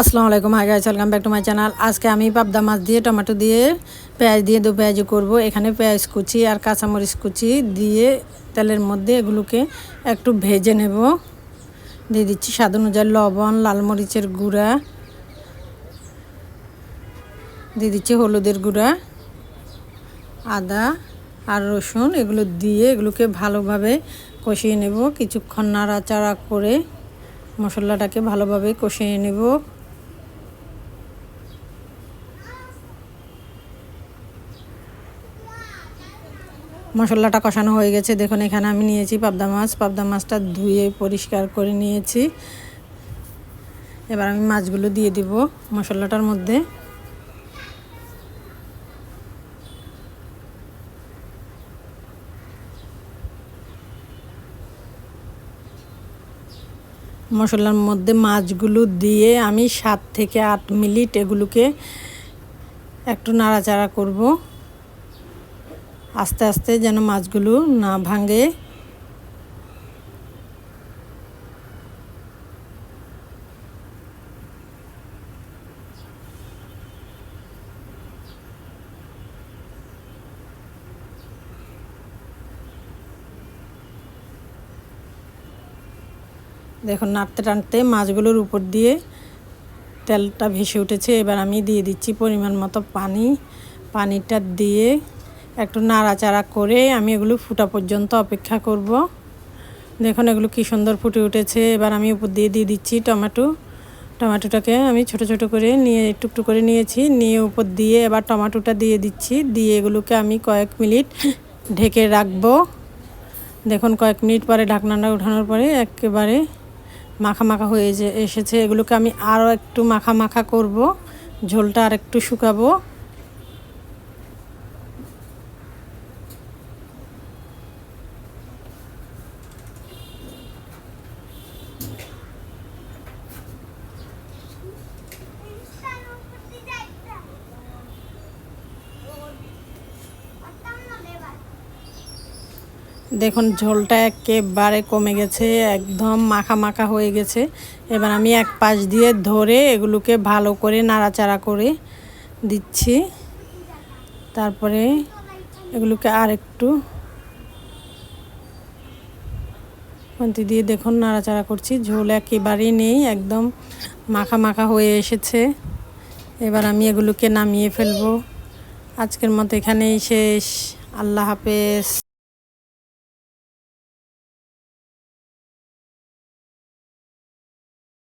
আসসালামু আলাইকুম। Hi guys welcome back to my channel আজকে আমি পাবদা মাছ দিয়ে, টমেটো দিয়ে, পেঁয়াজ দিয়ে, দু পেঁয়াজি করব। এখানে পেঁয়াজ কুচি আর কাঁচামরিচ কুচি দিয়ে তেলের মধ্যে এগুলোকে একটু ভেজে নেব। দিয়ে দিচ্ছি স্বাদ অনুযায়ী লবণ, লাল মরিচের গুঁড়া। দিয়ে দিচ্ছি হলুদের গুঁড়া, আদা আর রসুন। এগুলো দিয়ে এগুলোকে ভালোভাবে কষিয়ে নেব। কিছুক্ষণ নাড়াচাড়া করে মশলাটাকে ভালোভাবে কষিয়ে নেব। মশলাটা কষানো হয়ে গেছে। দেখুন, এখানে আমি নিয়েছি পাবদা মাছ। পাবদা মাছটা ধুয়ে পরিষ্কার করে নিয়েছি। এবার আমি মাছগুলো দিয়ে দিব মশলাটার মধ্যে। মশলার মধ্যে মাছগুলো দিয়ে আমি সাত থেকে আট মিনিট এগুলোকে একটু নাড়াচাড়া করব। আস্তে আস্তে যেন মাছগুলো না ভাঙে। দেখুন, নাড়তে টানতে মাছগুলোর উপর দিয়ে তেলটা ভেসে উঠেছে। এবার আমি দিয়ে দিচ্ছি পরিমাণ মতো পানি। পানিটা দিয়ে একটু নাড়াচাড়া করে আমি এগুলো ফুটা পর্যন্ত অপেক্ষা করব। দেখুন এগুলো কী সুন্দর ফুটে উঠেছে। এবার আমি উপর দিয়ে দিয়ে দিচ্ছি টমেটো। টমেটোটাকে আমি ছোট ছোট করে নিয়ে টুকটু করে নিয়েছি। নিয়ে উপর দিয়ে এবার টমেটোটা দিয়ে দিচ্ছি। দিয়ে এগুলোকে আমি কয়েক মিনিট ঢেকে রাখব। দেখুন কয়েক মিনিট পরে ঢাকনাটা উঠানোর পরে একেবারে মাখা মাখা হয়ে এসেছে। এগুলোকে আমি আরও একটু মাখা মাখা করব। ঝোলটা আর একটু শুকাবো। দেখুন, ঝোলটা একেবারে কমে গেছে, একদম মাখা মাখা হয়ে গেছে। এবার আমি এক পাশ দিয়ে ধরে এগুলোকে ভালো করে নাড়াচাড়া করে দিচ্ছি। তারপরে এগুলোকে আর একটু খন্তি দিয়ে দেখুন, নাড়াচাড়া করছি। ঝোল একেবারেই নেই, একদম মাখা মাখা হয়ে এসেছে। এবার আমি এগুলোকে নামিয়ে ফেলব। আজকের মতো এখানেই শেষ। আল্লাহ হাফেজ।